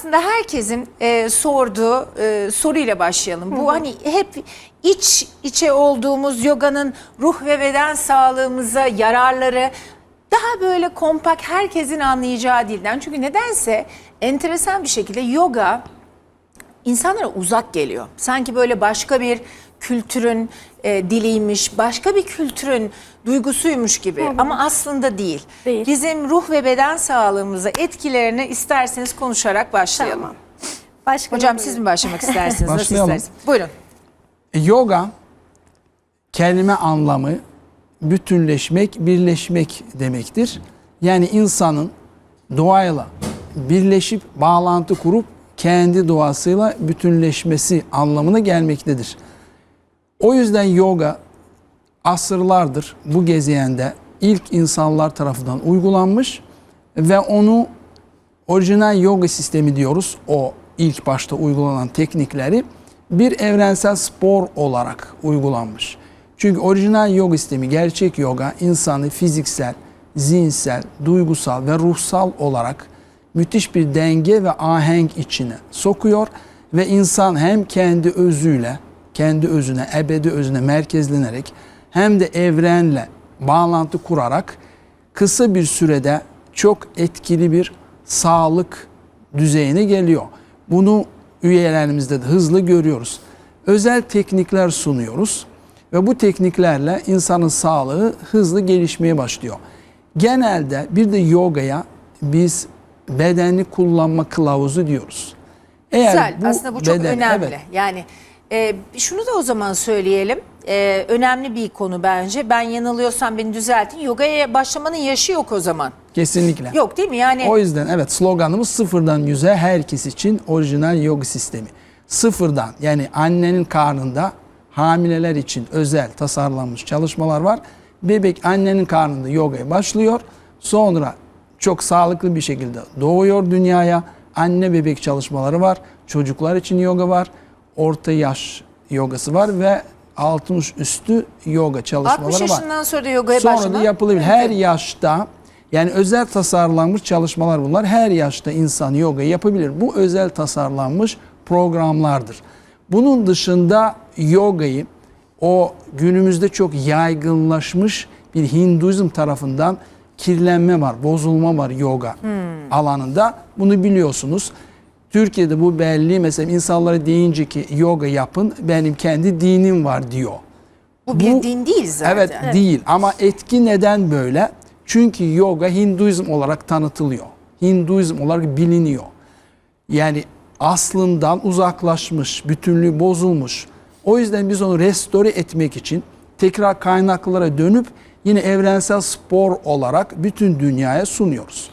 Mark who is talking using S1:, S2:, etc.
S1: aslında herkesin e, sorduğu e, soruyla başlayalım. Bu hani hep iç içe olduğumuz yoganın ruh ve beden sağlığımıza yararları daha böyle kompakt herkesin anlayacağı dilden. Çünkü nedense enteresan bir şekilde yoga insanlara uzak geliyor. Sanki böyle başka bir kültürün e, diliymiş, başka bir kültürün duygusuymuş gibi ama aslında değil.
S2: Değil.
S1: Bizim ruh ve beden sağlığımıza etkilerini isterseniz konuşarak başlayalım.
S2: Tamam. Başkanım
S1: Hocam siz mi başlamak istersiniz? Nasıl
S3: Başlayalım.
S1: istersiniz? Buyurun.
S3: E, Yoga kelime anlamı bütünleşmek, birleşmek demektir. Yani insanın doğayla birleşip bağlantı kurup kendi doğasıyla bütünleşmesi anlamına gelmektedir. O yüzden yoga asırlardır bu gezegende ilk insanlar tarafından uygulanmış ve onu orijinal yoga sistemi diyoruz. O ilk başta uygulanan teknikleri bir evrensel spor olarak uygulanmış. Çünkü orijinal yoga sistemi, gerçek yoga insanı fiziksel, zihinsel, duygusal ve ruhsal olarak müthiş bir denge ve ahenk içine sokuyor ve insan hem kendi özüyle, kendi özüne, ebedi özüne merkezlenerek hem de evrenle bağlantı kurarak kısa bir sürede çok etkili bir sağlık düzeyine geliyor. Bunu üyelerimizde de hızlı görüyoruz. Özel teknikler sunuyoruz ve bu tekniklerle insanın sağlığı hızlı gelişmeye başlıyor. Genelde bir de yogaya biz bedenli kullanma kılavuzu diyoruz. Eğer
S1: Güzel. Aslında bu çok
S3: beden-
S1: önemli.
S3: evet,
S1: Yani e, şunu da o zaman söyleyelim. E, önemli bir konu bence. Ben yanılıyorsam beni düzeltin. Yogaya başlamanın yaşı yok o zaman.
S3: kesinlikle.
S1: Yok değil mi? Yani
S3: O yüzden evet sloganımız sıfırdan yüze herkes için orijinal yoga sistemi. Sıfırdan yani annenin karnında hamileler için özel tasarlanmış çalışmalar var. Bebek annenin karnında yogaya başlıyor. Sonra çok sağlıklı bir şekilde doğuyor dünyaya. Anne bebek çalışmaları var. Çocuklar için yoga var. Orta yaş yogası var ve 60 üstü yoga çalışmaları
S1: 60
S3: var.
S1: yaşından sonra da yogaya
S3: Sonra
S1: başlamak
S3: da yapılabilir. Her yaşta yani özel tasarlanmış çalışmalar bunlar. Her yaşta insan yoga yapabilir. Bu özel tasarlanmış programlardır. Bunun dışında yogayı o günümüzde çok yaygınlaşmış bir Hinduizm tarafından kirlenme var, bozulma var yoga alanında. Bunu biliyorsunuz. Türkiye'de bu belli. Mesela insanlara deyince ki yoga yapın benim kendi dinim var diyor.
S1: Bu bir din değil zaten.
S3: Evet, değil ama etki neden böyle? Çünkü yoga Hinduizm olarak tanıtılıyor. Hinduizm olarak biliniyor. Yani aslından uzaklaşmış, bütünlüğü bozulmuş. O yüzden biz onu restore etmek için tekrar kaynaklara dönüp yine evrensel spor olarak bütün dünyaya sunuyoruz.